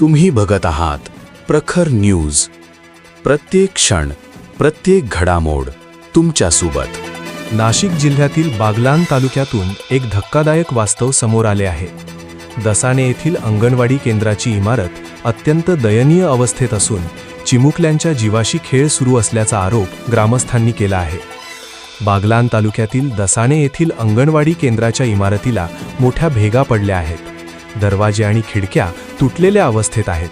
तुम्ही बघत आहात प्रखर न्यूज. प्रत्येक क्षण प्रत्येक घडामोड तुमच्यासोबत. नाशिक जिल्ह्यातील बागलान तालुक्यातून एक धक्कादायक वास्तव समोर आले आहे. दसाणे येथील अंगणवाडी केंद्राची इमारत अत्यंत दयनीय अवस्थेत असून चिमुकल्यांच्या जीवाशी खेळ सुरू असल्याचा आरोप ग्रामस्थांनी केला आहे. बागलान तालुक्यातील दसाणे येथील अंगणवाडी केंद्राच्या इमारतीला मोठ्या भेगा पडल्या आहेत. दरवाजे आणि खिडक्या तुटलेल्या अवस्थेत आहेत.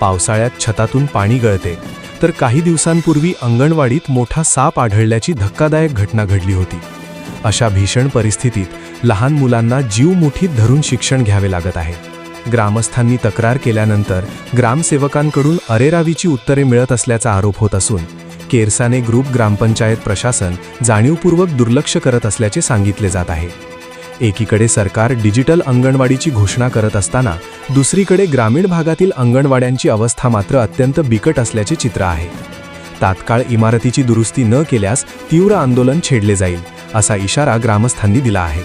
पावसाळ्यात छतातून पाणी गळते. तर काही दिवसांपूर्वी अंगणवाडीत मोठा साप आढळल्याची धक्कादायक घटना घडली होती. अशा भीषण परिस्थितीत लहान मुलांना जीव मुठीत धरून शिक्षण घ्यावे लागत आहे. ग्रामस्थांनी तक्रार केल्यानंतर ग्रामसेवकांकडून अरेरावीची उत्तरे मिळत असल्याचा आरोप होत असून केरसाने ग्रुप ग्रामपंचायत प्रशासन जाणीवपूर्वक दुर्लक्ष करत असल्याचे सांगितले जात आहे. एकीकडे सरकार डिजिटल अंगणवाडीची घोषणा करत असताना दुसरीकडे ग्रामीण भागातील अंगणवाड्यांची अवस्था मात्र अत्यंत बिकट असल्याचे चित्र आहे. तात्काळ इमारतीची दुरुस्ती न केल्यास तीव्र आंदोलन छेडले जाईल असा इशारा ग्रामस्थांनी दिला आहे.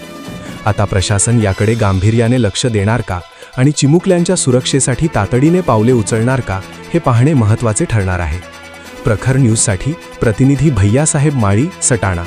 आता प्रशासन याकडे गांभीर्याने लक्ष देणार का आणि चिमुकल्यांच्या सुरक्षेसाठी तातडीने पावले उचलणार का हे पाहणे महत्त्वाचे ठरणार आहे. प्रखर न्यूजसाठी प्रतिनिधी भैयासाहेब माळी सटाणा.